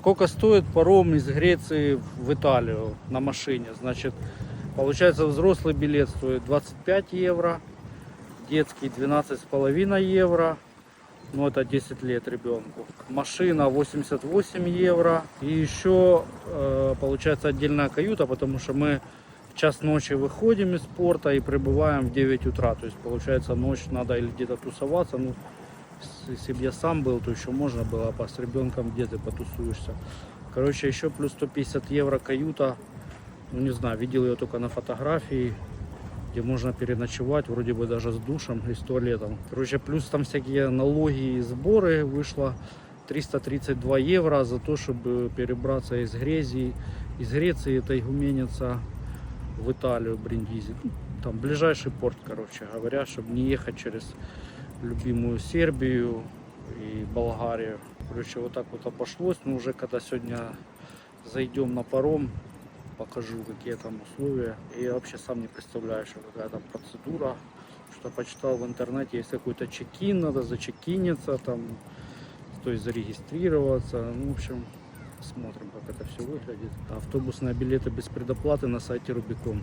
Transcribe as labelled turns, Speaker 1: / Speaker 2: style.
Speaker 1: Сколько стоит паром из Греции в Италию на машине? Значит, получается взрослый билет стоит 25 евро, детский 12,5 евро, ну это 10 лет ребенку. Машина 88 евро. И еще э, получается отдельная каюта, потому что мы в час ночи выходим из порта и прибываем в 9 утра. То есть получается ночь надо или где-то тусоваться. Ну, если бы я сам был, то еще можно было, а с ребенком где ты потусуешься. Короче, еще плюс 150 евро каюта. Ну не знаю, видел ее только на фотографии, где можно переночевать, вроде бы даже с душем и с туалетом. Короче, плюс там всякие налоги и сборы вышло 332 евро за то, чтобы перебраться из Грезии, из Греции, этой гуменица, в Италию, Бриндизи. Ну, Там ближайший порт, короче говоря, чтобы не ехать через любимую Сербию и Болгарию. Короче, вот так вот обошлось. Но уже когда сегодня зайдем на паром, покажу, какие там условия. И я вообще сам не представляю, что какая там процедура. Что почитал в интернете, есть какой-то чекин, надо зачекиниться, там, то есть зарегистрироваться. Ну, в общем, посмотрим, как это все выглядит. Автобусные билеты без предоплаты на сайте Рубикон.